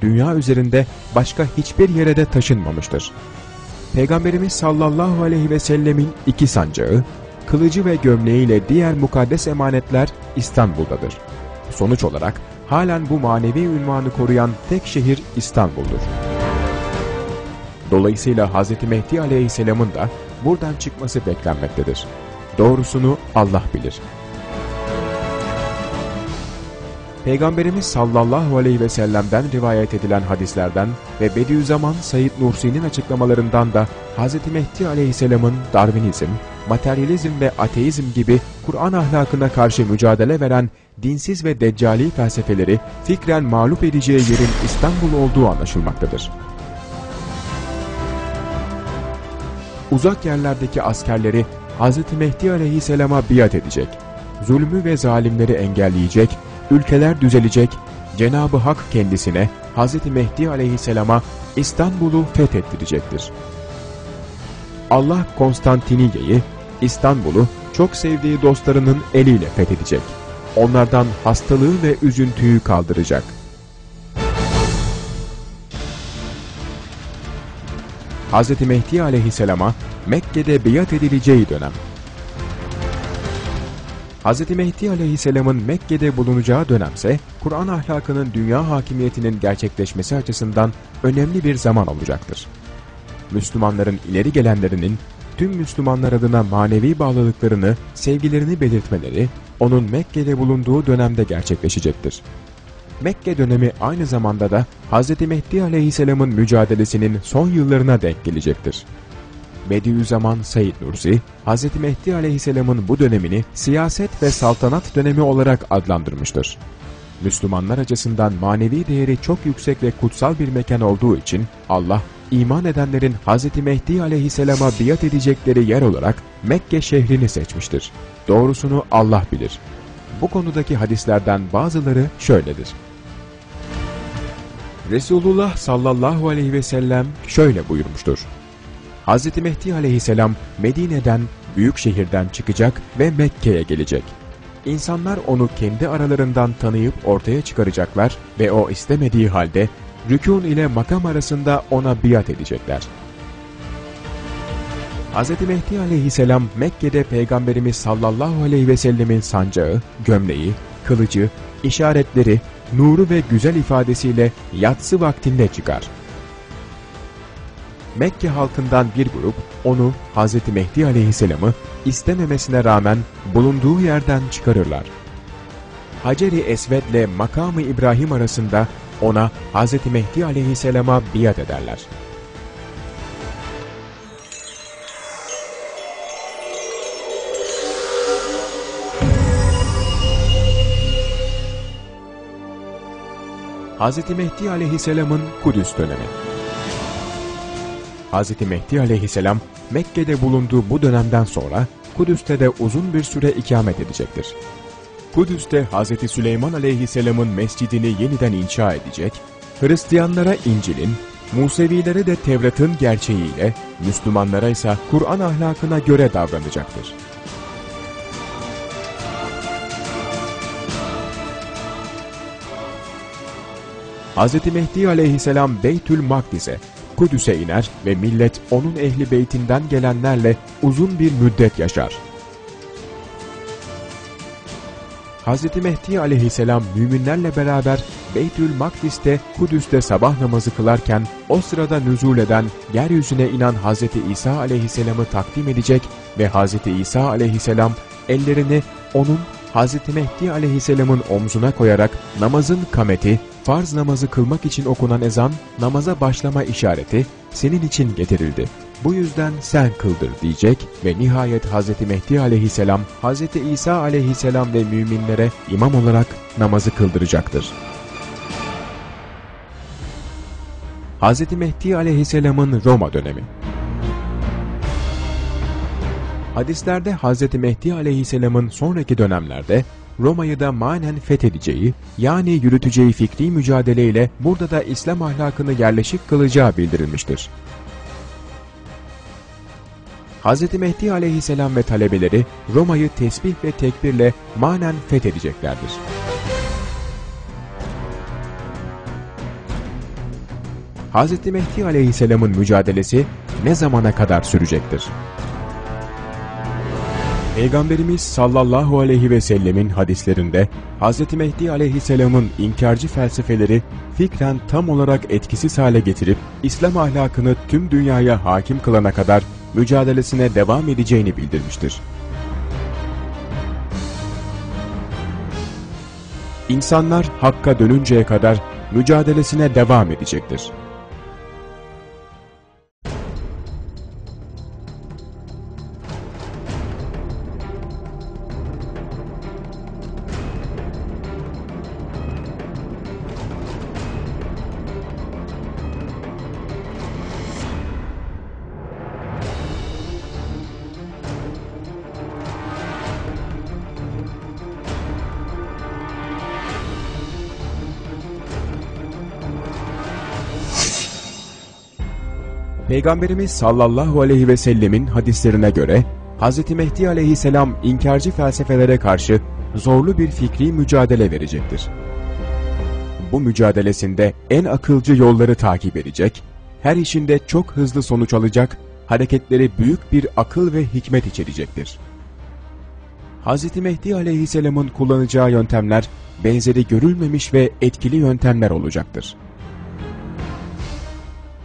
dünya üzerinde başka hiçbir yere de taşınmamıştır. Peygamberimiz sallallahu aleyhi ve sellemin iki sancağı, kılıcı ve gömleğiyle diğer mukaddes emanetler İstanbul'dadır. Sonuç olarak halen bu manevi ünvanı koruyan tek şehir İstanbul'dur. Dolayısıyla Hz. Mehdi aleyhisselamın da buradan çıkması beklenmektedir. Doğrusunu Allah bilir. Peygamberimiz sallallahu aleyhi ve sellem'den rivayet edilen hadislerden ve Bediüzzaman Said Nursi'nin açıklamalarından da Hz. Mehdi aleyhisselamın Darwinizm, materyalizm ve ateizm gibi Kur'an ahlakına karşı mücadele veren dinsiz ve deccali felsefeleri fikren mağlup edeceği yerin İstanbul olduğu anlaşılmaktadır. Uzak yerlerdeki askerleri Hz. Mehdi aleyhisselama biat edecek, zulmü ve zalimleri engelleyecek, ülkeler düzelecek, Cenab-ı Hak kendisine Hz. Mehdi aleyhisselama İstanbul'u fethettirecektir. Allah Konstantiniye'yi, İstanbul'u çok sevdiği dostlarının eliyle fethedecek. Onlardan hastalığı ve üzüntüyü kaldıracak. Hz. Mehdi aleyhisselama Mekke'de biat edileceği dönem. Hz. Mehdi aleyhisselamın Mekke'de bulunacağı dönemse, Kur'an ahlakının dünya hakimiyetinin gerçekleşmesi açısından önemli bir zaman olacaktır. Müslümanların ileri gelenlerinin tüm Müslümanlar adına manevi bağlılıklarını, sevgilerini belirtmeleri, onun Mekke'de bulunduğu dönemde gerçekleşecektir. Mekke dönemi aynı zamanda da Hz. Mehdi aleyhisselamın mücadelesinin son yıllarına denk gelecektir. Bediüzzaman Said Nursi, Hz. Mehdi aleyhisselamın bu dönemini siyaset ve saltanat dönemi olarak adlandırmıştır. Müslümanlar açısından manevi değeri çok yüksek ve kutsal bir mekan olduğu için Allah, iman edenlerin Hz. Mehdi aleyhisselama biat edecekleri yer olarak Mekke şehrini seçmiştir. Doğrusunu Allah bilir. Bu konudaki hadislerden bazıları şöyledir. Resulullah sallallahu aleyhi ve sellem şöyle buyurmuştur. Hz. Mehdi aleyhisselam Medine'den, büyük şehirden çıkacak ve Mekke'ye gelecek. İnsanlar onu kendi aralarından tanıyıp ortaya çıkaracaklar ve o istemediği halde rükûn ile makam arasında ona biat edecekler. Hz. Mehdi aleyhisselam Mekke'de Peygamberimiz sallallahu aleyhi ve sellemin sancağı, gömleği, kılıcı, işaretleri, nuru ve güzel ifadesiyle yatsı vaktinde çıkar. Mekke halkından bir grup onu Hz. Mehdi aleyhisselamı istememesine rağmen bulunduğu yerden çıkarırlar. Hacer-i Esved ile makamı İbrahim arasında ona Hz. Mehdi aleyhisselama biat ederler. Hz. Mehdi aleyhisselamın Kudüs dönemi Hz. Mehdi aleyhisselam Mekke'de bulunduğu bu dönemden sonra Kudüs'te de uzun bir süre ikamet edecektir. Kudüs'te Hz. Süleyman aleyhisselamın mescidini yeniden inşa edecek, Hristiyanlara İncil'in, Musevilere de Tevrat'ın gerçeğiyle, Müslümanlara ise Kur'an ahlakına göre davranacaktır. Hz. Mehdi aleyhisselam Beytül Makdis'e, Kudüs'e iner ve millet onun ehli beytinden gelenlerle uzun bir müddet yaşar. Hz. Mehdi aleyhisselam müminlerle beraber Beytül Makdis'te Kudüs'te sabah namazı kılarken o sırada nüzul eden yeryüzüne inen Hz. İsa aleyhisselamı takdim edecek ve Hz. İsa aleyhisselam ellerini onun Hz. Mehdi aleyhisselamın omzuna koyarak namazın kameti, farz namazı kılmak için okunan ezan, namaza başlama işareti senin için getirildi. Bu yüzden sen kıldır diyecek ve nihayet Hz. Mehdi aleyhisselam, Hz. İsa aleyhisselam ve müminlere imam olarak namazı kıldıracaktır. Hz. Mehdi aleyhisselamın Roma dönemi Hadislerde Hz. Mehdi aleyhisselamın sonraki dönemlerde Roma'yı da manen fethedeceği, yani yürüteceği fikri mücadeleyle burada da İslam ahlakını yerleşik kılacağı bildirilmiştir. Hz. Mehdi aleyhisselam ve talebeleri Roma'yı tesbih ve tekbirle manen fethedeceklerdir. Hz. Mehdi aleyhisselamın mücadelesi ne zamana kadar sürecektir? Peygamberimiz sallallahu aleyhi ve sellemin hadislerinde Hz. Mehdi aleyhisselamın inkarcı felsefeleri fikren tam olarak etkisiz hale getirip İslam ahlakını tüm dünyaya hakim kılana kadar mücadelesine devam edeceğini bildirmiştir. İnsanlar hakka dönünceye kadar mücadelesine devam edecektir. Peygamberimiz sallallahu aleyhi ve sellemin hadislerine göre Hz. Mehdi aleyhisselam inkarcı felsefelere karşı zorlu bir fikri mücadele verecektir. Bu mücadelesinde en akılcı yolları takip edecek, her işinde çok hızlı sonuç alacak, hareketleri büyük bir akıl ve hikmet içerecektir. Hz. Mehdi aleyhisselamın kullanacağı yöntemler benzeri görülmemiş ve etkili yöntemler olacaktır.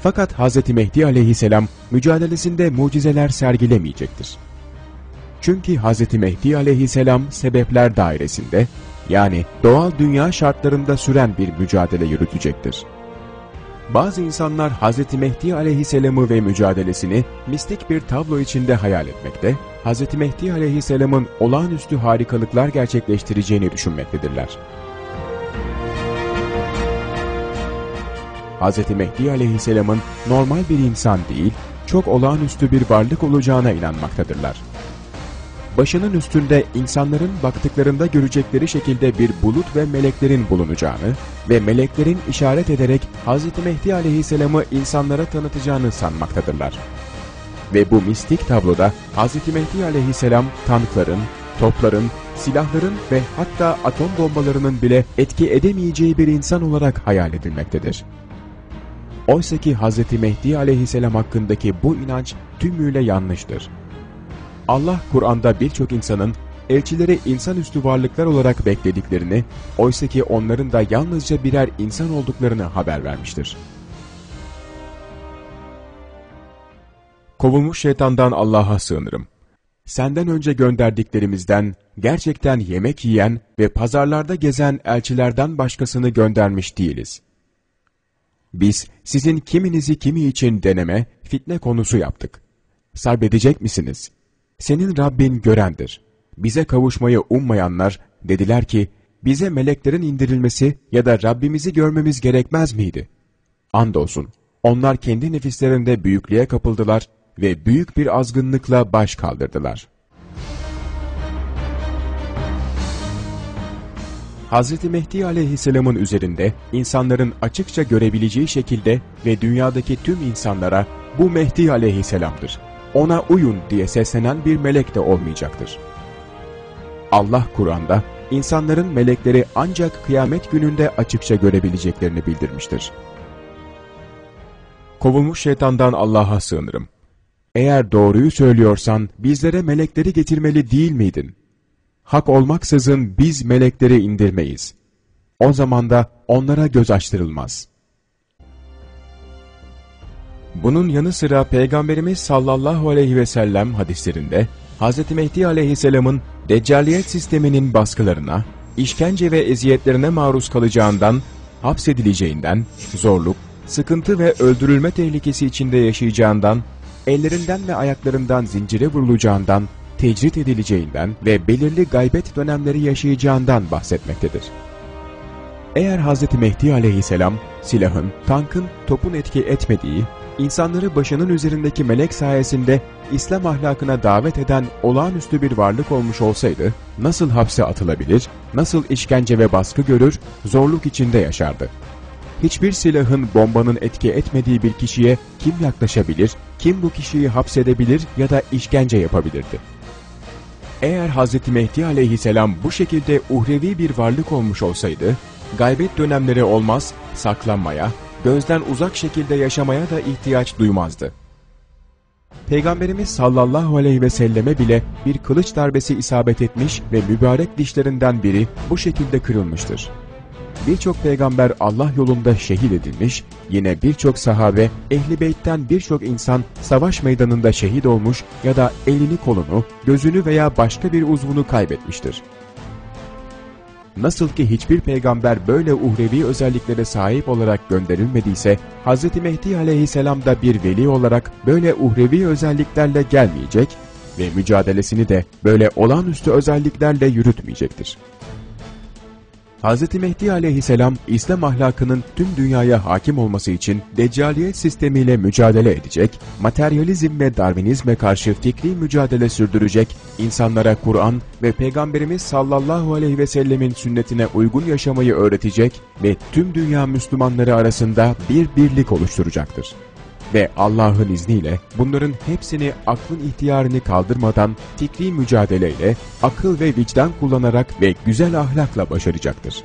Fakat Hz. Mehdi aleyhisselam mücadelesinde mucizeler sergilemeyecektir. Çünkü Hz. Mehdi aleyhisselam sebepler dairesinde, yani doğal dünya şartlarında süren bir mücadele yürütecektir. Bazı insanlar Hz. Mehdi aleyhisselamı ve mücadelesini mistik bir tablo içinde hayal etmekte, Hz. Mehdi aleyhisselamın olağanüstü harikalıklar gerçekleştireceğini düşünmektedirler. Hz. Mehdi aleyhisselamın normal bir insan değil, çok olağanüstü bir varlık olacağına inanmaktadırlar. Başının üstünde insanların baktıklarında görecekleri şekilde bir bulut ve meleklerin bulunacağını ve meleklerin işaret ederek Hz. Mehdi aleyhisselamı insanlara tanıtacağını sanmaktadırlar. Ve bu mistik tabloda Hz. Mehdi aleyhisselam tankların, topların, silahların ve hatta atom bombalarının bile etki edemeyeceği bir insan olarak hayal edilmektedir. Oysa ki Hz. Mehdi aleyhisselam hakkındaki bu inanç tümüyle yanlıştır. Allah Kur'an'da birçok insanın elçileri insanüstü varlıklar olarak beklediklerini, oysa ki onların da yalnızca birer insan olduklarını haber vermiştir. Kovulmuş şeytandan Allah'a sığınırım. Senden önce gönderdiklerimizden gerçekten yemek yiyen ve pazarlarda gezen elçilerden başkasını göndermiş değiliz. Biz sizin kiminizi kimi için deneme, fitne konusu yaptık. Sabredecek misiniz? Senin Rabbin görendir. Bize kavuşmayı ummayanlar dediler ki, bize meleklerin indirilmesi ya da Rabbimizi görmemiz gerekmez miydi? Andolsun, onlar kendi nefislerinde büyüklüğe kapıldılar ve büyük bir azgınlıkla baş kaldırdılar. Hz. Mehdi aleyhisselamın üzerinde insanların açıkça görebileceği şekilde ve dünyadaki tüm insanlara bu Mehdi aleyhisselamdır. Ona uyun diye seslenen bir melek de olmayacaktır. Allah Kur'an'da insanların melekleri ancak kıyamet gününde açıkça görebileceklerini bildirmiştir. Kovulmuş şeytandan Allah'a sığınırım. Eğer doğruyu söylüyorsan bizlere melekleri getirmeli değil miydin? Hak olmaksızın biz melekleri indirmeyiz. O zaman da onlara göz açtırılmaz. Bunun yanı sıra Peygamberimiz sallallahu aleyhi ve sellem hadislerinde Hz. Mehdi aleyhisselamın deccaliyet sisteminin baskılarına, işkence ve eziyetlerine maruz kalacağından, hapsedileceğinden, zorluk, sıkıntı ve öldürülme tehlikesi içinde yaşayacağından, ellerinden ve ayaklarından zincire vurulacağından, tecrit edileceğinden ve belirli gaybet dönemleri yaşayacağından bahsetmektedir. Eğer Hz. Mehdi aleyhisselam silahın, tankın, topun etki etmediği, insanları başının üzerindeki melek sayesinde İslam ahlakına davet eden olağanüstü bir varlık olmuş olsaydı, nasıl hapse atılabilir, nasıl işkence ve baskı görür, zorluk içinde yaşardı. Hiçbir silahın bombanın etki etmediği bir kişiye kim yaklaşabilir, kim bu kişiyi hapsedebilir ya da işkence yapabilirdi? Eğer Hz. Mehdi aleyhisselam bu şekilde uhrevi bir varlık olmuş olsaydı, gaybet dönemleri olmaz, saklanmaya, gözden uzak şekilde yaşamaya da ihtiyaç duymazdı. Peygamberimiz sallallahu aleyhi ve selleme bile bir kılıç darbesi isabet etmiş ve mübarek dişlerinden biri bu şekilde kırılmıştır. Birçok peygamber Allah yolunda şehit edilmiş, yine birçok sahabe, ehli beytten birçok insan savaş meydanında şehit olmuş ya da elini kolunu, gözünü veya başka bir uzvunu kaybetmiştir. Nasıl ki hiçbir peygamber böyle uhrevi özelliklere sahip olarak gönderilmediyse, Hz. Mehdi aleyhisselam da bir veli olarak böyle uhrevi özelliklerle gelmeyecek ve mücadelesini de böyle olağanüstü özelliklerle yürütmeyecektir. Hz. Mehdi aleyhisselam, İslam ahlakının tüm dünyaya hakim olması için deccaliyet sistemiyle mücadele edecek, materyalizm ve darwinizme karşı fikri mücadele sürdürecek, insanlara Kur'an ve Peygamberimiz sallallahu aleyhi ve sellemin sünnetine uygun yaşamayı öğretecek ve tüm dünya Müslümanları arasında bir birlik oluşturacaktır ve Allah'ın izniyle bunların hepsini aklın ihtiyarını kaldırmadan fikri mücadeleyle, akıl ve vicdan kullanarak ve güzel ahlakla başaracaktır.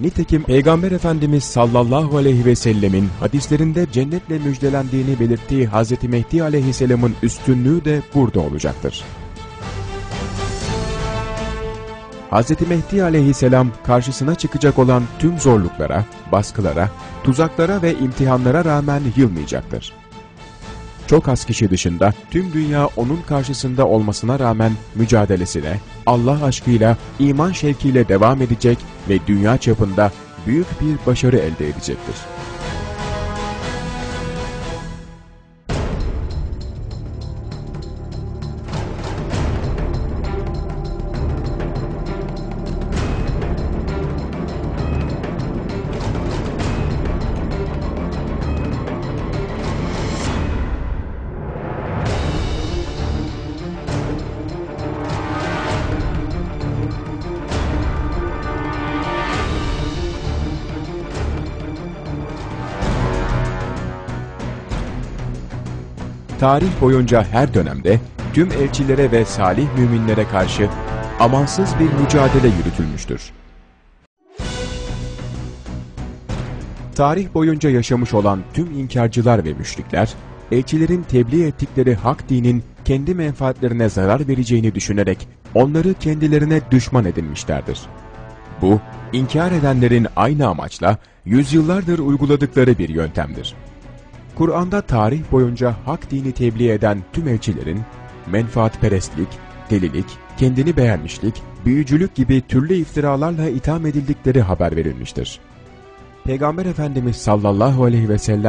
Nitekim Peygamber Efendimiz sallallahu aleyhi ve sellemin hadislerinde cennetle müjdelendiğini belirttiği Hz. Mehdi aleyhisselamın üstünlüğü de burada olacaktır. Hz. Mehdi aleyhisselam karşısına çıkacak olan tüm zorluklara, baskılara, tuzaklara ve imtihanlara rağmen yılmayacaktır. Çok az kişi dışında tüm dünya onun karşısında olmasına rağmen mücadelesine, Allah aşkıyla, iman şevkiyle devam edecek ve dünya çapında büyük bir başarı elde edecektir. Tarih boyunca her dönemde tüm elçilere ve salih müminlere karşı amansız bir mücadele yürütülmüştür. Tarih boyunca yaşamış olan tüm inkarcılar ve müşrikler, elçilerin tebliğ ettikleri hak dinin kendi menfaatlerine zarar vereceğini düşünerek onları kendilerine düşman edinmişlerdir. Bu, inkar edenlerin aynı amaçla yüzyıllardır uyguladıkları bir yöntemdir. Kur'an'da tarih boyunca hak dini tebliğ eden tüm elçilerin menfaatperestlik, delilik, kendini beğenmişlik, büyücülük gibi türlü iftiralarla itham edildikleri haber verilmiştir. Peygamber Efendimiz sallallahu aleyhi ve sellem